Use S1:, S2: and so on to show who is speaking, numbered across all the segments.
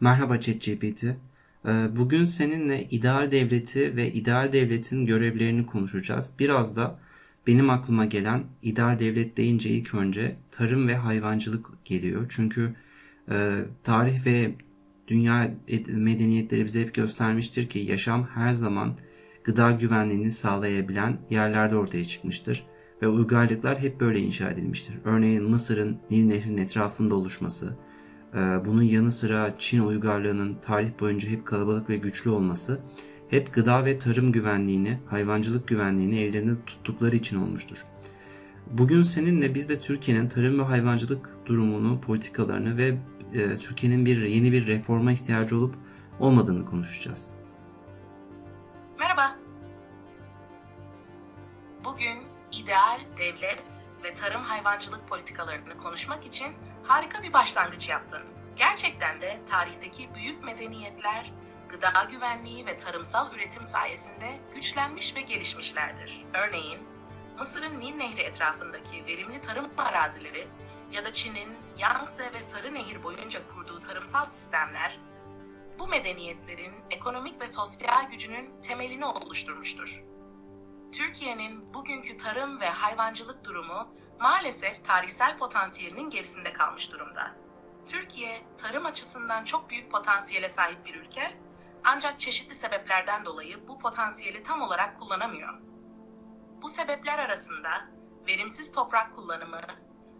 S1: Merhaba ChatGPT. Ee, Bugün seninle ideal devleti ve ideal devletin görevlerini konuşacağız. Biraz da benim aklıma gelen ideal devlet deyince ilk önce tarım ve hayvancılık geliyor. Çünkü e, tarih ve dünya ed- medeniyetleri bize hep göstermiştir ki yaşam her zaman gıda güvenliğini sağlayabilen yerlerde ortaya çıkmıştır. Ve uygarlıklar hep böyle inşa edilmiştir. Örneğin Mısır'ın Nil Nehri'nin etrafında oluşması, Bunun yanı sıra Çin uygarlığının tarih boyunca hep kalabalık ve güçlü olması hep gıda ve tarım güvenliğini, hayvancılık güvenliğini ellerinde tuttukları için olmuştur. Bugün seninle biz de Türkiye'nin tarım ve hayvancılık durumunu, politikalarını ve e, Türkiye'nin bir yeni bir reforma ihtiyacı olup olmadığını konuşacağız.
S2: Merhaba. Bugün ideal devlet ve tarım hayvancılık politikalarını konuşmak için harika bir başlangıç yaptın. Gerçekten de tarihteki büyük medeniyetler gıda güvenliği ve tarımsal üretim sayesinde güçlenmiş ve gelişmişlerdir. Örneğin Mısır'ın Nil Nehri etrafındaki verimli tarım arazileri ya da Çin'in Yangtze ve Sarı Nehir boyunca kurduğu tarımsal sistemler bu medeniyetlerin ekonomik ve sosyal gücünün temelini oluşturmuştur. Türkiye'nin bugünkü tarım ve hayvancılık durumu maalesef tarihsel potansiyelinin gerisinde kalmış durumda. Türkiye, tarım açısından çok büyük potansiyele sahip bir ülke, ancak çeşitli sebeplerden dolayı bu potansiyeli tam olarak kullanamıyor. Bu sebepler arasında verimsiz toprak kullanımı,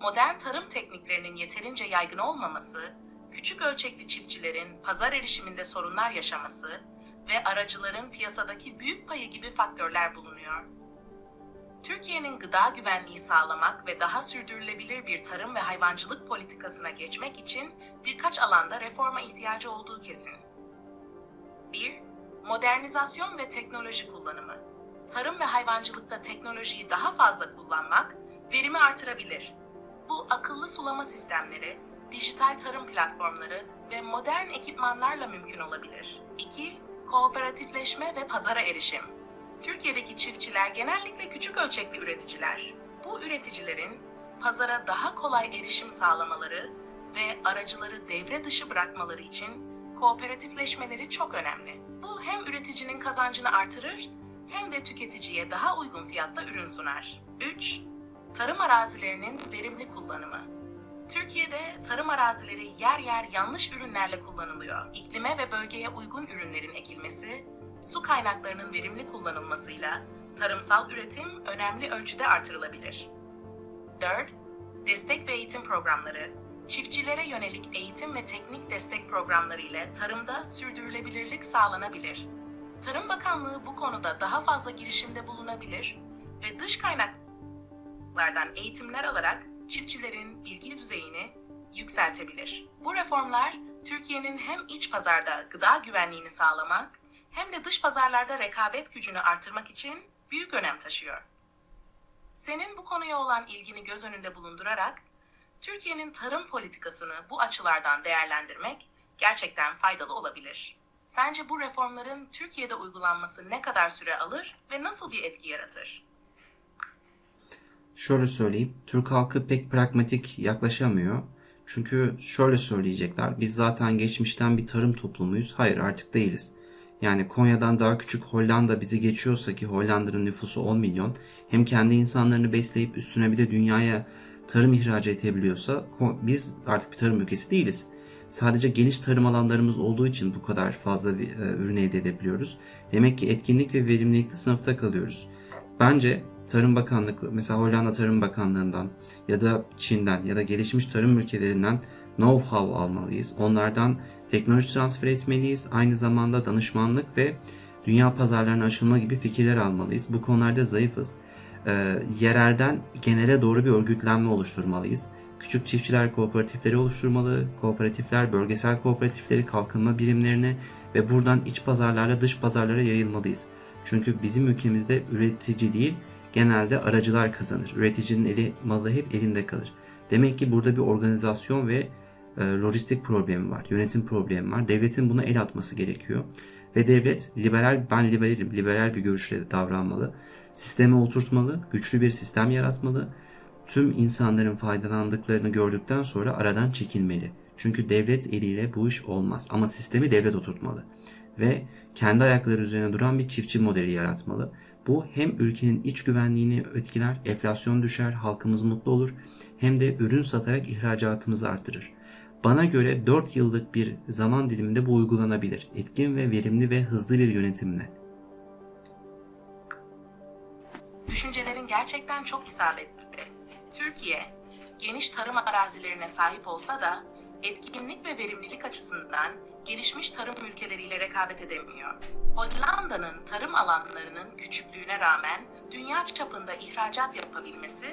S2: modern tarım tekniklerinin yeterince yaygın olmaması, küçük ölçekli çiftçilerin pazar erişiminde sorunlar yaşaması ve aracıların piyasadaki büyük payı gibi faktörler bulunuyor. Türkiye'nin gıda güvenliği sağlamak ve daha sürdürülebilir bir tarım ve hayvancılık politikasına geçmek için birkaç alanda reforma ihtiyacı olduğu kesin. 1. Modernizasyon ve teknoloji kullanımı. Tarım ve hayvancılıkta teknolojiyi daha fazla kullanmak verimi artırabilir. Bu akıllı sulama sistemleri, dijital tarım platformları ve modern ekipmanlarla mümkün olabilir. 2. Kooperatifleşme ve pazara erişim. Türkiye'deki çiftçiler genellikle küçük ölçekli üreticiler. Bu üreticilerin pazara daha kolay erişim sağlamaları ve aracıları devre dışı bırakmaları için kooperatifleşmeleri çok önemli. Bu hem üreticinin kazancını artırır hem de tüketiciye daha uygun fiyatta ürün sunar. 3. Tarım arazilerinin verimli kullanımı. Türkiye'de tarım arazileri yer yer yanlış ürünlerle kullanılıyor. İklime ve bölgeye uygun ürünlerin ekilmesi, su kaynaklarının verimli kullanılmasıyla tarımsal üretim önemli ölçüde artırılabilir. 4. Destek ve eğitim programları. Çiftçilere yönelik eğitim ve teknik destek programları ile tarımda sürdürülebilirlik sağlanabilir. Tarım Bakanlığı bu konuda daha fazla girişimde bulunabilir ve dış kaynaklardan eğitimler alarak çiftçilerin bilgi düzeyini yükseltebilir. Bu reformlar Türkiye'nin hem iç pazarda gıda güvenliğini sağlamak hem de dış pazarlarda rekabet gücünü artırmak için büyük önem taşıyor. Senin bu konuya olan ilgini göz önünde bulundurarak Türkiye'nin tarım politikasını bu açılardan değerlendirmek gerçekten faydalı olabilir. Sence bu reformların Türkiye'de uygulanması ne kadar süre alır ve nasıl bir etki yaratır?
S1: Şöyle söyleyeyim, Türk halkı pek pragmatik yaklaşamıyor. Çünkü şöyle söyleyecekler, biz zaten geçmişten bir tarım toplumuyuz. Hayır artık değiliz. Yani Konya'dan daha küçük Hollanda bizi geçiyorsa ki Hollanda'nın nüfusu 10 milyon hem kendi insanlarını besleyip üstüne bir de dünyaya tarım ihraç edebiliyorsa biz artık bir tarım ülkesi değiliz. Sadece geniş tarım alanlarımız olduğu için bu kadar fazla e, ürün elde edebiliyoruz. Demek ki etkinlik ve verimlilikte sınıfta kalıyoruz. Bence Tarım Bakanlığı mesela Hollanda Tarım Bakanlığı'ndan ya da Çin'den ya da gelişmiş tarım ülkelerinden know-how almalıyız. Onlardan teknoloji transfer etmeliyiz. Aynı zamanda danışmanlık ve dünya pazarlarına açılma gibi fikirler almalıyız. Bu konularda zayıfız. Ee, yerelden genele doğru bir örgütlenme oluşturmalıyız. Küçük çiftçiler kooperatifleri oluşturmalı. Kooperatifler bölgesel kooperatifleri kalkınma birimlerine ve buradan iç pazarlarla dış pazarlara yayılmalıyız. Çünkü bizim ülkemizde üretici değil genelde aracılar kazanır. Üreticinin eli malı hep elinde kalır. Demek ki burada bir organizasyon ve e, lojistik problemi var, yönetim problemi var. Devletin buna el atması gerekiyor. Ve devlet liberal, ben liberalim, liberal bir görüşle davranmalı. Sisteme oturtmalı, güçlü bir sistem yaratmalı. Tüm insanların faydalandıklarını gördükten sonra aradan çekilmeli. Çünkü devlet eliyle bu iş olmaz ama sistemi devlet oturtmalı ve kendi ayakları üzerine duran bir çiftçi modeli yaratmalı. Bu hem ülkenin iç güvenliğini etkiler, enflasyon düşer, halkımız mutlu olur hem de ürün satarak ihracatımızı artırır. Bana göre 4 yıllık bir zaman diliminde bu uygulanabilir. Etkin ve verimli ve hızlı bir yönetimle.
S2: Düşüncelerin gerçekten çok isabetli. Türkiye, geniş tarım arazilerine sahip olsa da etkinlik ve verimlilik açısından gelişmiş tarım ülkeleriyle rekabet edemiyor. Hollanda'nın tarım alanlarının küçüklüğüne rağmen dünya çapında ihracat yapabilmesi,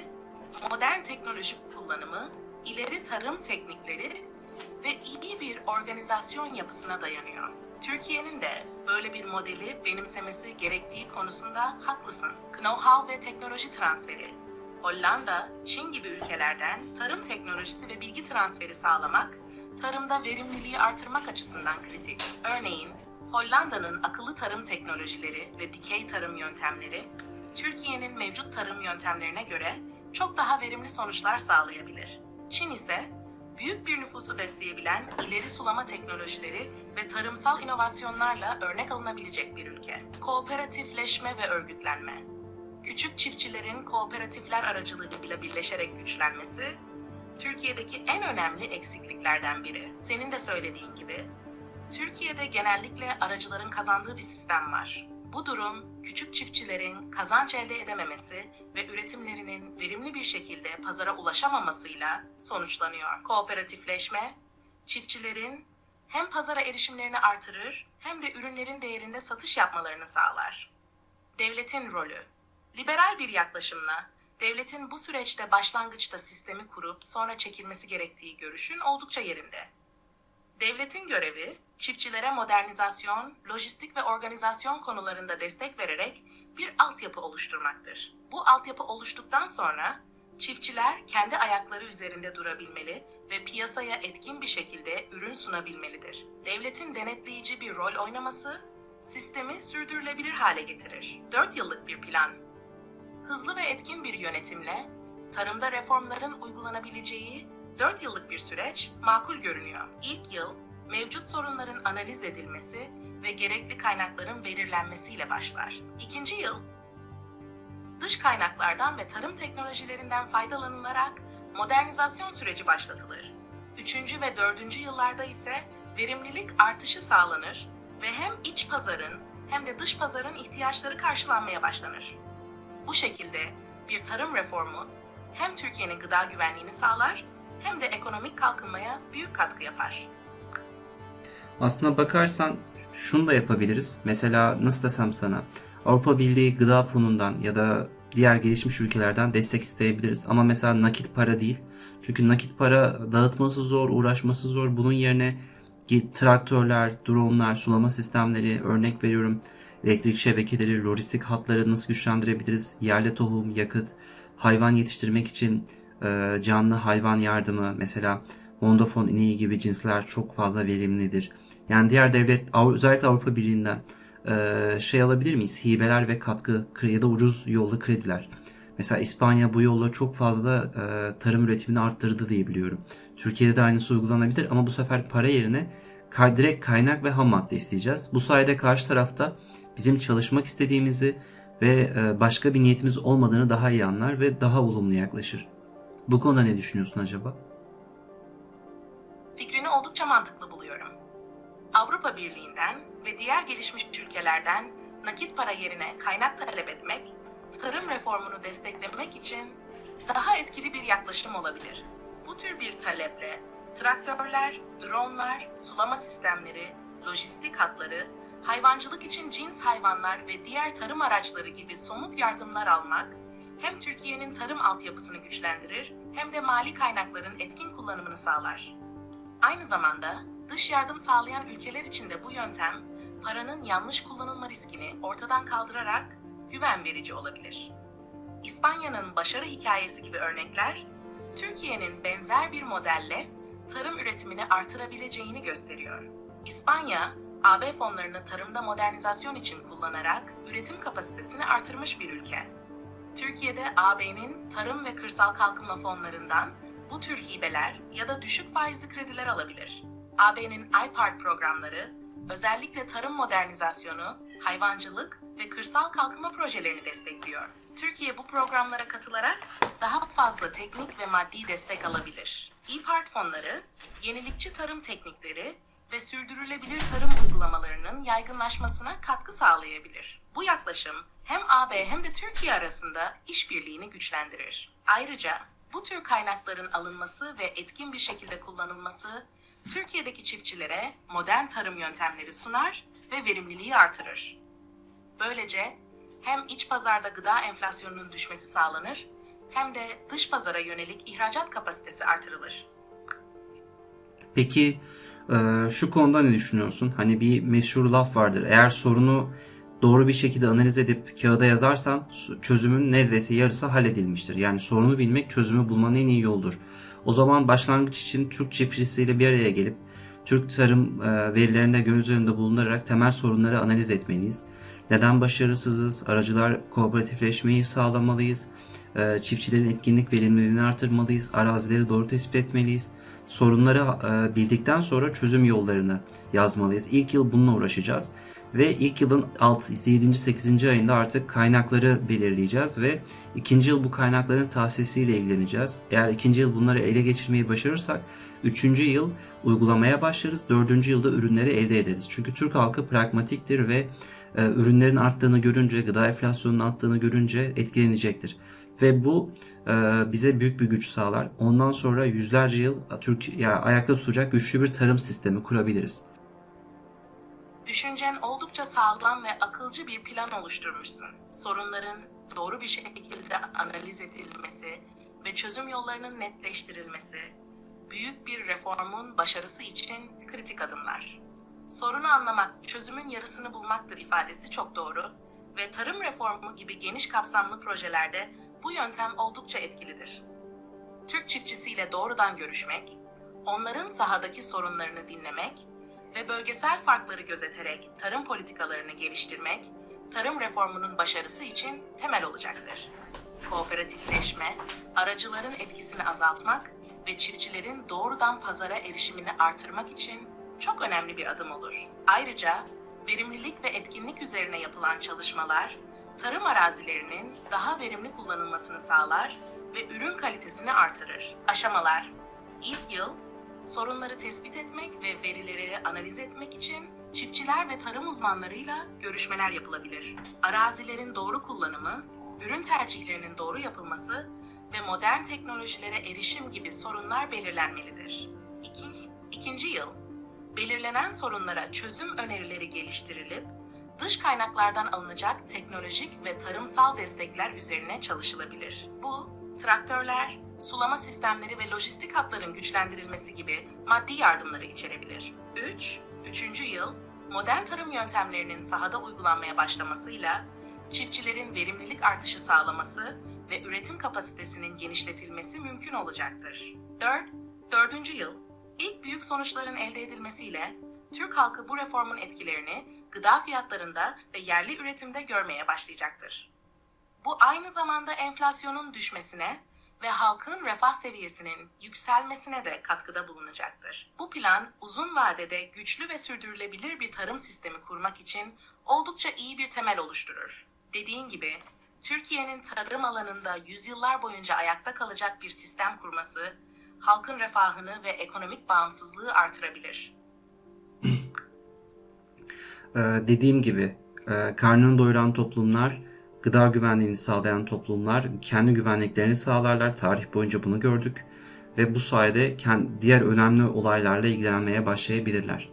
S2: modern teknoloji kullanımı, ileri tarım teknikleri ve iyi bir organizasyon yapısına dayanıyor. Türkiye'nin de böyle bir modeli benimsemesi gerektiği konusunda haklısın. Know-how ve teknoloji transferi. Hollanda, Çin gibi ülkelerden tarım teknolojisi ve bilgi transferi sağlamak, tarımda verimliliği artırmak açısından kritik. Örneğin, Hollanda'nın akıllı tarım teknolojileri ve dikey tarım yöntemleri, Türkiye'nin mevcut tarım yöntemlerine göre çok daha verimli sonuçlar sağlayabilir. Çin ise büyük bir nüfusu besleyebilen ileri sulama teknolojileri ve tarımsal inovasyonlarla örnek alınabilecek bir ülke. Kooperatifleşme ve örgütlenme. Küçük çiftçilerin kooperatifler aracılığıyla birleşerek güçlenmesi, Türkiye'deki en önemli eksikliklerden biri. Senin de söylediğin gibi, Türkiye'de genellikle aracıların kazandığı bir sistem var. Bu durum küçük çiftçilerin kazanç elde edememesi ve üretimlerinin verimli bir şekilde pazara ulaşamamasıyla sonuçlanıyor. Kooperatifleşme, çiftçilerin hem pazara erişimlerini artırır hem de ürünlerin değerinde satış yapmalarını sağlar. Devletin rolü. Liberal bir yaklaşımla devletin bu süreçte başlangıçta sistemi kurup sonra çekilmesi gerektiği görüşün oldukça yerinde. Devletin görevi, çiftçilere modernizasyon, lojistik ve organizasyon konularında destek vererek bir altyapı oluşturmaktır. Bu altyapı oluştuktan sonra çiftçiler kendi ayakları üzerinde durabilmeli ve piyasaya etkin bir şekilde ürün sunabilmelidir. Devletin denetleyici bir rol oynaması, sistemi sürdürülebilir hale getirir. 4 yıllık bir plan. Hızlı ve etkin bir yönetimle tarımda reformların uygulanabileceği 4 yıllık bir süreç makul görünüyor. İlk yıl mevcut sorunların analiz edilmesi ve gerekli kaynakların belirlenmesiyle başlar. İkinci yıl dış kaynaklardan ve tarım teknolojilerinden faydalanılarak modernizasyon süreci başlatılır. Üçüncü ve dördüncü yıllarda ise verimlilik artışı sağlanır ve hem iç pazarın hem de dış pazarın ihtiyaçları karşılanmaya başlanır. Bu şekilde bir tarım reformu hem Türkiye'nin gıda güvenliğini sağlar hem de ekonomik kalkınmaya büyük katkı yapar.
S1: Aslına bakarsan şunu da yapabiliriz. Mesela nasıl desem sana Avrupa Birliği Gıda Fonu'ndan ya da diğer gelişmiş ülkelerden destek isteyebiliriz. Ama mesela nakit para değil. Çünkü nakit para dağıtması zor, uğraşması zor. Bunun yerine traktörler, dronlar, sulama sistemleri, örnek veriyorum elektrik şebekeleri, lojistik hatları nasıl güçlendirebiliriz? Yerli tohum, yakıt, hayvan yetiştirmek için e, canlı hayvan yardımı mesela Mondafon ineği gibi cinsler çok fazla verimlidir. Yani diğer devlet özellikle Avrupa Birliği'nden e, şey alabilir miyiz? Hibeler ve katkı ya da ucuz yollu krediler. Mesela İspanya bu yolla çok fazla e, tarım üretimini arttırdı diye biliyorum. Türkiye'de de aynısı uygulanabilir ama bu sefer para yerine direkt kaynak ve ham madde isteyeceğiz. Bu sayede karşı tarafta bizim çalışmak istediğimizi ve başka bir niyetimiz olmadığını daha iyi anlar ve daha olumlu yaklaşır. Bu konuda ne düşünüyorsun acaba?
S2: Fikrini oldukça mantıklı buluyorum. Avrupa Birliği'nden ve diğer gelişmiş ülkelerden nakit para yerine kaynak talep etmek, tarım reformunu desteklemek için daha etkili bir yaklaşım olabilir. Bu tür bir taleple traktörler, dronlar, sulama sistemleri, lojistik hatları, hayvancılık için cins hayvanlar ve diğer tarım araçları gibi somut yardımlar almak hem Türkiye'nin tarım altyapısını güçlendirir hem de mali kaynakların etkin kullanımını sağlar. Aynı zamanda dış yardım sağlayan ülkeler için de bu yöntem paranın yanlış kullanılma riskini ortadan kaldırarak güven verici olabilir. İspanya'nın başarı hikayesi gibi örnekler Türkiye'nin benzer bir modelle tarım üretimini artırabileceğini gösteriyor. İspanya, AB fonlarını tarımda modernizasyon için kullanarak üretim kapasitesini artırmış bir ülke. Türkiye'de AB'nin tarım ve kırsal kalkınma fonlarından bu tür hibeler ya da düşük faizli krediler alabilir. AB'nin iPart programları özellikle tarım modernizasyonu, hayvancılık ve kırsal kalkınma projelerini destekliyor. Türkiye bu programlara katılarak daha fazla teknik ve maddi destek alabilir. İPart fonları, yenilikçi tarım teknikleri ve sürdürülebilir tarım uygulamalarının yaygınlaşmasına katkı sağlayabilir. Bu yaklaşım hem AB hem de Türkiye arasında işbirliğini güçlendirir. Ayrıca bu tür kaynakların alınması ve etkin bir şekilde kullanılması Türkiye'deki çiftçilere modern tarım yöntemleri sunar ve verimliliği artırır. Böylece hem iç pazarda gıda enflasyonunun düşmesi sağlanır hem de dış pazara yönelik ihracat kapasitesi artırılır.
S1: Peki şu konuda ne düşünüyorsun? Hani bir meşhur laf vardır. Eğer sorunu doğru bir şekilde analiz edip kağıda yazarsan çözümün neredeyse yarısı halledilmiştir. Yani sorunu bilmek çözümü bulmanın en iyi yoldur. O zaman başlangıç için Türk çiftçisiyle bir araya gelip Türk tarım e, verilerinde göz önünde bulundurarak temel sorunları analiz etmeliyiz. Neden başarısızız? Aracılar kooperatifleşmeyi sağlamalıyız. E, Çiftçilerin etkinlik verimliliğini artırmalıyız. Arazileri doğru tespit etmeliyiz. Sorunları e, bildikten sonra çözüm yollarını yazmalıyız. İlk yıl bununla uğraşacağız. Ve ilk yılın 6, 7. 8. ayında artık kaynakları belirleyeceğiz ve ikinci yıl bu kaynakların tahsisiyle ilgileneceğiz. Eğer ikinci yıl bunları ele geçirmeyi başarırsak üçüncü yıl uygulamaya başlarız. Dördüncü yılda ürünleri elde ederiz. Çünkü Türk halkı pragmatiktir ve e, ürünlerin arttığını görünce, gıda enflasyonunun arttığını görünce etkilenecektir. Ve bu e, bize büyük bir güç sağlar. Ondan sonra yüzlerce yıl Türk ya ayakta tutacak güçlü bir tarım sistemi kurabiliriz.
S2: Düşüncen oldukça sağlam ve akılcı bir plan oluşturmuşsun. Sorunların doğru bir şekilde analiz edilmesi ve çözüm yollarının netleştirilmesi, büyük bir reformun başarısı için kritik adımlar. Sorunu anlamak, çözümün yarısını bulmaktır ifadesi çok doğru ve tarım reformu gibi geniş kapsamlı projelerde bu yöntem oldukça etkilidir. Türk çiftçisiyle doğrudan görüşmek, onların sahadaki sorunlarını dinlemek ve bölgesel farkları gözeterek tarım politikalarını geliştirmek, tarım reformunun başarısı için temel olacaktır. Kooperatifleşme, aracıların etkisini azaltmak ve çiftçilerin doğrudan pazara erişimini artırmak için çok önemli bir adım olur. Ayrıca verimlilik ve etkinlik üzerine yapılan çalışmalar, tarım arazilerinin daha verimli kullanılmasını sağlar ve ürün kalitesini artırır. Aşamalar İlk yıl sorunları tespit etmek ve verileri analiz etmek için çiftçiler ve tarım uzmanlarıyla görüşmeler yapılabilir. Arazilerin doğru kullanımı, ürün tercihlerinin doğru yapılması ve modern teknolojilere erişim gibi sorunlar belirlenmelidir. İkinci, yıl, belirlenen sorunlara çözüm önerileri geliştirilip, dış kaynaklardan alınacak teknolojik ve tarımsal destekler üzerine çalışılabilir. Bu, traktörler, sulama sistemleri ve lojistik hatların güçlendirilmesi gibi maddi yardımları içerebilir. 3. Üçüncü yıl, modern tarım yöntemlerinin sahada uygulanmaya başlamasıyla çiftçilerin verimlilik artışı sağlaması ve üretim kapasitesinin genişletilmesi mümkün olacaktır. 4. Dördüncü yıl, ilk büyük sonuçların elde edilmesiyle Türk halkı bu reformun etkilerini gıda fiyatlarında ve yerli üretimde görmeye başlayacaktır. Bu aynı zamanda enflasyonun düşmesine ve halkın refah seviyesinin yükselmesine de katkıda bulunacaktır. Bu plan uzun vadede güçlü ve sürdürülebilir bir tarım sistemi kurmak için oldukça iyi bir temel oluşturur. Dediğin gibi Türkiye'nin tarım alanında yüzyıllar boyunca ayakta kalacak bir sistem kurması halkın refahını ve ekonomik bağımsızlığı artırabilir.
S1: Ee, dediğim gibi e, karnını doyuran toplumlar, gıda güvenliğini sağlayan toplumlar kendi güvenliklerini sağlarlar. Tarih boyunca bunu gördük ve bu sayede diğer önemli olaylarla ilgilenmeye başlayabilirler.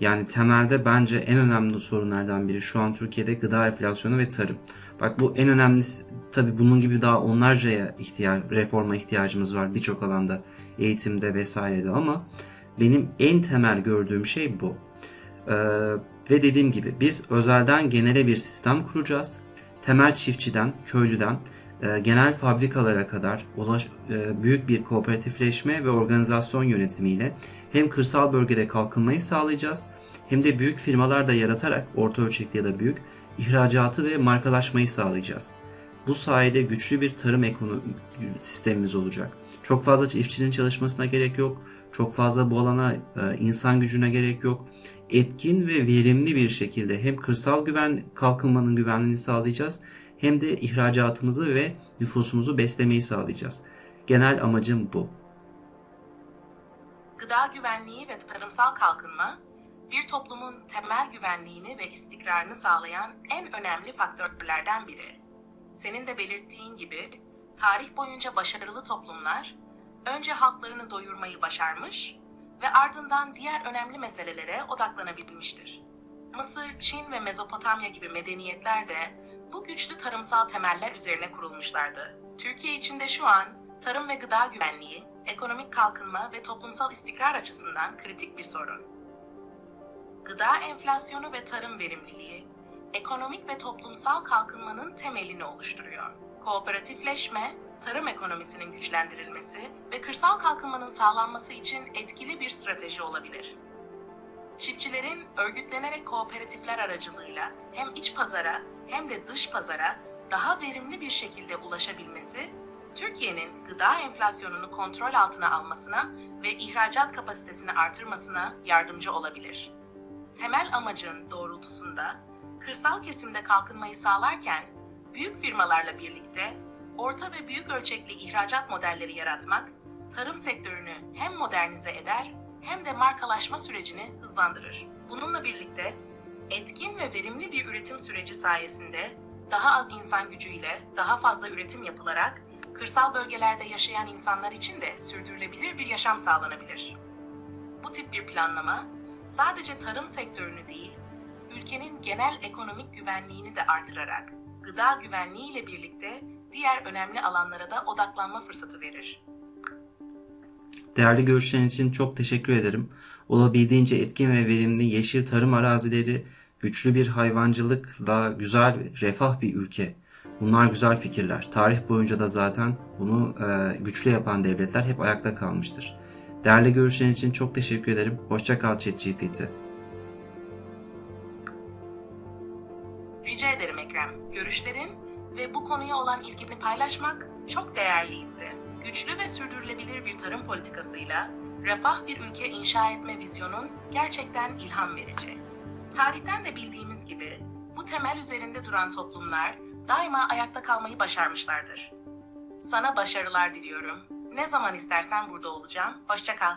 S1: Yani temelde bence en önemli sorunlardan biri şu an Türkiye'de gıda enflasyonu ve tarım. Bak bu en önemlisi tabi bunun gibi daha onlarcaya ihtiyaç, reforma ihtiyacımız var birçok alanda eğitimde vesairede ama benim en temel gördüğüm şey bu. Ee, ve dediğim gibi biz özelden genele bir sistem kuracağız. Temel çiftçiden, köylüden, e, genel fabrikalara kadar ulaş, e, büyük bir kooperatifleşme ve organizasyon yönetimiyle hem kırsal bölgede kalkınmayı sağlayacağız hem de büyük firmalar da yaratarak orta ölçekli ya da büyük ihracatı ve markalaşmayı sağlayacağız. Bu sayede güçlü bir tarım ekonomi sistemimiz olacak. Çok fazla çiftçinin çalışmasına gerek yok. Çok fazla bu alana e, insan gücüne gerek yok. Etkin ve verimli bir şekilde hem kırsal güven kalkınmanın güvenliğini sağlayacağız hem de ihracatımızı ve nüfusumuzu beslemeyi sağlayacağız. Genel amacım bu.
S2: Gıda güvenliği ve tarımsal kalkınma, bir toplumun temel güvenliğini ve istikrarını sağlayan en önemli faktörlerden biri. Senin de belirttiğin gibi, tarih boyunca başarılı toplumlar, önce halklarını doyurmayı başarmış ve ardından diğer önemli meselelere odaklanabilmiştir. Mısır, Çin ve Mezopotamya gibi medeniyetler de bu güçlü tarımsal temeller üzerine kurulmuşlardı. Türkiye için de şu an tarım ve gıda güvenliği, ekonomik kalkınma ve toplumsal istikrar açısından kritik bir sorun. Gıda enflasyonu ve tarım verimliliği, ekonomik ve toplumsal kalkınmanın temelini oluşturuyor. Kooperatifleşme, tarım ekonomisinin güçlendirilmesi ve kırsal kalkınmanın sağlanması için etkili bir strateji olabilir. Çiftçilerin örgütlenerek kooperatifler aracılığıyla hem iç pazara hem de dış pazara daha verimli bir şekilde ulaşabilmesi, Türkiye'nin gıda enflasyonunu kontrol altına almasına ve ihracat kapasitesini artırmasına yardımcı olabilir. Temel amacın doğrultusunda kırsal kesimde kalkınmayı sağlarken büyük firmalarla birlikte orta ve büyük ölçekli ihracat modelleri yaratmak, tarım sektörünü hem modernize eder hem de markalaşma sürecini hızlandırır. Bununla birlikte etkin ve verimli bir üretim süreci sayesinde daha az insan gücüyle daha fazla üretim yapılarak kırsal bölgelerde yaşayan insanlar için de sürdürülebilir bir yaşam sağlanabilir. Bu tip bir planlama sadece tarım sektörünü değil, ülkenin genel ekonomik güvenliğini de artırarak gıda güvenliği ile birlikte diğer önemli alanlara da odaklanma fırsatı verir.
S1: Değerli görüşlerin için çok teşekkür ederim. Olabildiğince etkin ve verimli yeşil tarım arazileri, güçlü bir hayvancılıkla güzel, refah bir ülke. Bunlar güzel fikirler. Tarih boyunca da zaten bunu e, güçlü yapan devletler hep ayakta kalmıştır. Değerli görüşlerin için çok teşekkür ederim. Hoşça kal ChatGPT.
S2: Paylaşmak çok değerliydi. Güçlü ve sürdürülebilir bir tarım politikasıyla refah bir ülke inşa etme vizyonun gerçekten ilham verici. Tarihten de bildiğimiz gibi bu temel üzerinde duran toplumlar daima ayakta kalmayı başarmışlardır. Sana başarılar diliyorum. Ne zaman istersen burada olacağım. Hoşça kal.